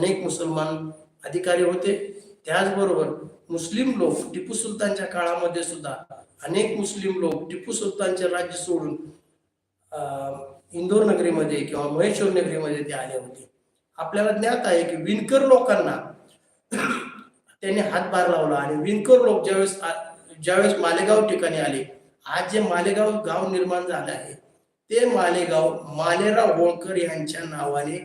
अनेक मुसलमान अधिकारी होते. त्याचबरोबर मुस्लिम लोक टिपू सुलतानच्या काळामध्ये सुद्धा अनेक मुस्लिम लोक टिपू सुलतानचे राज्य सोडून इंदोर नगरीमध्ये किंवा महेश्वर नगरीमध्ये ते आले होते. आपल्याला ज्ञात आहे की विणकर लोकांना त्यांनी हातभार लावला आणि विणकर लोक ज्यावेळेस ज्यावेळेस मालेगाव ठिकाणी आले आज जे मालेगाव गाव निर्माण झाले आहे ते मालेगाव मालेराव होळकर यांच्या नावाने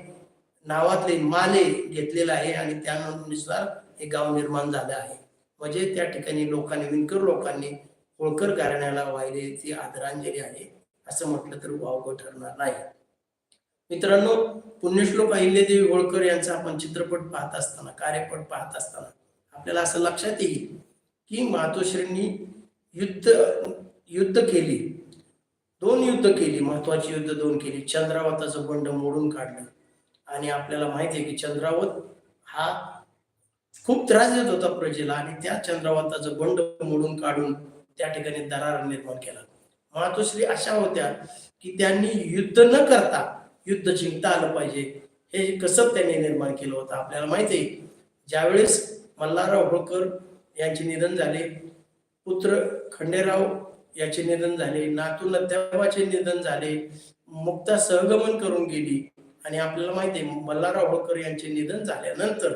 नावातले माले घेतलेलं आहे आणि त्यानुसार हे गाव निर्माण झालं आहे. म्हणजे त्या ठिकाणी लोकांनी विणकर लोकांनी होळकर घराण्याला वाहिले ती आदरांजली आहे असं म्हटलं तर वावगं ठरणार नाही. मित्रांनो पुण्यश्लोक अहिल्यादेवी होळकर यांचा आपण चित्रपट पाहत असताना कार्यपट पाहत असताना आपल्याला असं लक्षात येईल की मातोश्रींनी युद्ध युद्ध केली. दोन युद्ध केली महत्वाची युद्ध दोन केली. चंद्रावताचं बंड मोडून काढलं. आणि आपल्याला माहिती आहे की चंद्रावत हा खूप त्रास देत होता प्रजेला आणि त्या चंद्रावताचं बंड मोडून काढून त्या ठिकाणी दरार निर्माण केला. मातोश्री अशा होत्या की त्यांनी युद्ध न करता युद्ध जिंकता आलं पाहिजे. हे कसं त्यांनी निर्माण केलं होतं. आपल्याला माहिती आहे ज्यावेळेस मल्हारराव होळकर यांचे निधन झाले पुत्र खंडेराव याचे निधन झाले नातू नत्याबाचे निधन झाले मुक्ता सहगमन करून गेली आणि आपल्याला माहिती आहे मल्हारराव होळकर यांचे निधन झाल्यानंतर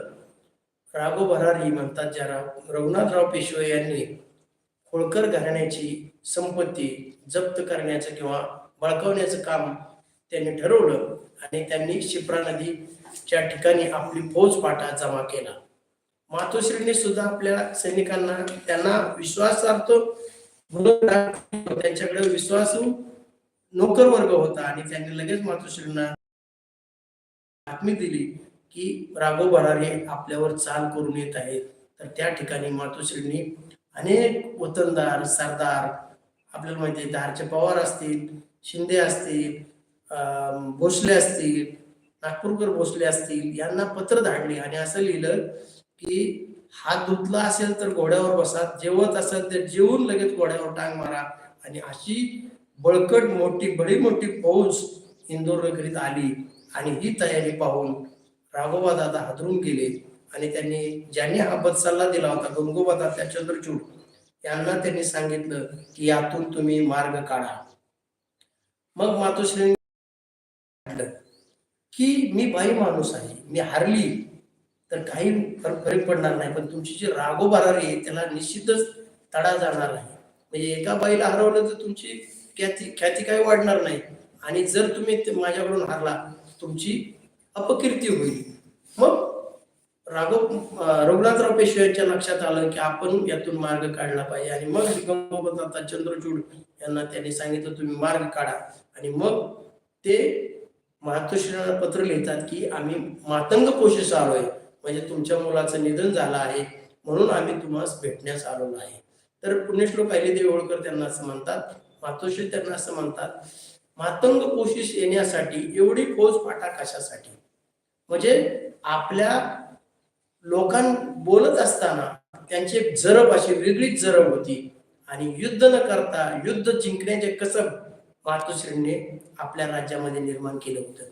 राघो भरारी म्हणतात ज्याला रघुनाथराव पेशवे यांनी होळकर घराण्याची संपत्ती जप्त करण्याचं किंवा बळकावण्याचं काम त्यांनी ठरवलं आणि त्यांनी शिप्रा नदीच्या ठिकाणी आपली फौजपाटा जमा केला. मातोश्रीने सुद्धा आपल्या सैनिकांना त्यांना विश्वासार्थ म्हणून त्यांच्याकडे विश्वासू नोकर वर्ग होता आणि त्यांनी लगेच मातोश्रींना बातमी दिली की राघव बरारे आपल्यावर चाल करून येत आहेत तर त्या ठिकाणी मातोश्रींनी अनेक वतनदार सरदार आपल्याला माहिती आहे धारचे पवार असतील शिंदे असतील भोसले असतील नागपूरकर भोसले असतील यांना पत्र धाडले. आणि असं लिहिलं की हात धुतला असेल तर घोड्यावर बसा. जेवत असेल तर जेवून लगेच घोड्यावर टांग मारा. आणि अशी बळकट मोठी बडी मोठी फौज इंदोर करीत आली. आणि ही तयारी पाहून राघोबा दादा हादरून गेले आणि त्यांनी ज्यांनी हा बद सल्ला दिला होता गंगोबा दादा चंद्रचूड यांना त्यांनी सांगितलं की यातून तुम्ही मार्ग काढा. मग मातोश्री की मी बाई माणूस आहे मी हारली तर काही फरक पडणार नाही पण तुमची जी रागो बारारी आहे त्याला निश्चितच तडा जाणार नाही म्हणजे एका बाईला हरवलं तर तुमची ख्याती ख्याती काही वाढणार नाही. आणि जर तुम्ही ते माझ्याकडून हारला तुमची अपकीर्ती होईल. मग राघव रघुनाथराव पेशवे यांच्या लक्षात आलं की आपण यातून मार्ग काढला पाहिजे. आणि मग गंगोबा चंद्रचूड यांना त्यांनी सांगितलं तुम्ही मार्ग काढा. आणि मग ते मातोश्रीला पत्र लिहितात की आम्ही मातंग पोषेस आलोय. म्हणजे तुमच्या मुलाचं निधन झालं आहे. म्हणून आम्ही तुम्हाला भेटण्यास आलो आहे तर पुण्यश्लोक अहिल्यादेवी होळकर त्यांना असं म्हणतात. मातोश्री त्यांना असं म्हणतात मातंग कोशिश येण्यासाठी एवढी फौज पाठा कशासाठी? म्हणजे आपल्या लोकां बोलत असताना त्यांची जरब अशी वेगळीच जरब होती. आणि युद्ध न करता युद्ध जिंकण्याचे कसब मातोश्रींनी आपल्या राज्यामध्ये निर्माण केलं होतं.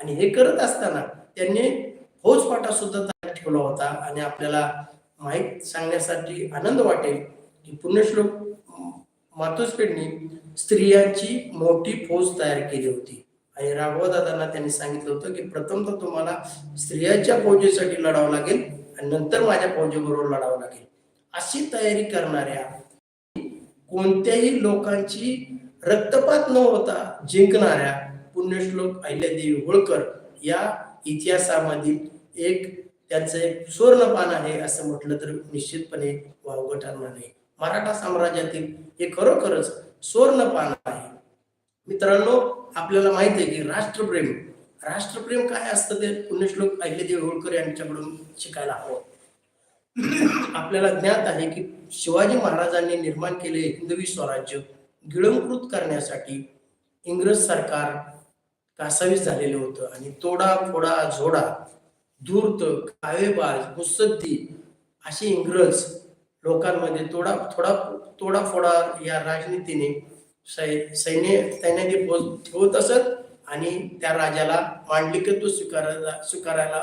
आणि हे करत असताना त्यांनी फौजपाटा सुद्धा ठेवला होता. आणि आपल्याला माहीत सांगण्यासाठी आनंद वाटेल की पुण्यश्लोक मातोसपेडनी स्त्रियांची मोठी फौज तयार केली होती. आणि राघवदादांना त्यांनी सांगितलं होतं की प्रथम तर तुम्हाला स्त्रियांच्या फौजेसाठी लढावं लागेल आणि नंतर माझ्या फौजेबरोबर लढावं लागेल. अशी तयारी करणाऱ्या कोणत्याही लोकांची रक्तपात न होता जिंकणाऱ्या पुण्यश्लोक अहिल्यादेवी होळकर या इतिहासामधील एक त्याचं एक सुवर्णपान आहे असं म्हटलं तर निश्चितपणे वावगं ठरणार नाही. मराठा साम्राज्यातील हे खरोखरच सुवर्णपान आहे. मित्रांनो आपल्याला माहिती आहे की राष्ट्रप्रेम राष्ट्रप्रेम काय असतं ते पुण्यश्लोक अहिल्यादेवी होळकर यांच्याकडून शिकायला हवं. आपल्याला ज्ञात आहे की शिवाजी महाराजांनी निर्माण केले हिंदवी स्वराज्य गिळंकृत करण्यासाठी इंग्रज सरकार कासावीस झालेलं होतं आणि तोडा फोडा झोडा धूर्त कावेबाज मुसद्दी असे इंग्रज लोकांमध्ये तोडा थोडा तोडाफोडा या राजनीतीने सै- सैन्य सैन्याने ठेवत असत आणि त्या राजाला मांडलिकत्व स्वीकारायला स्वीकारायला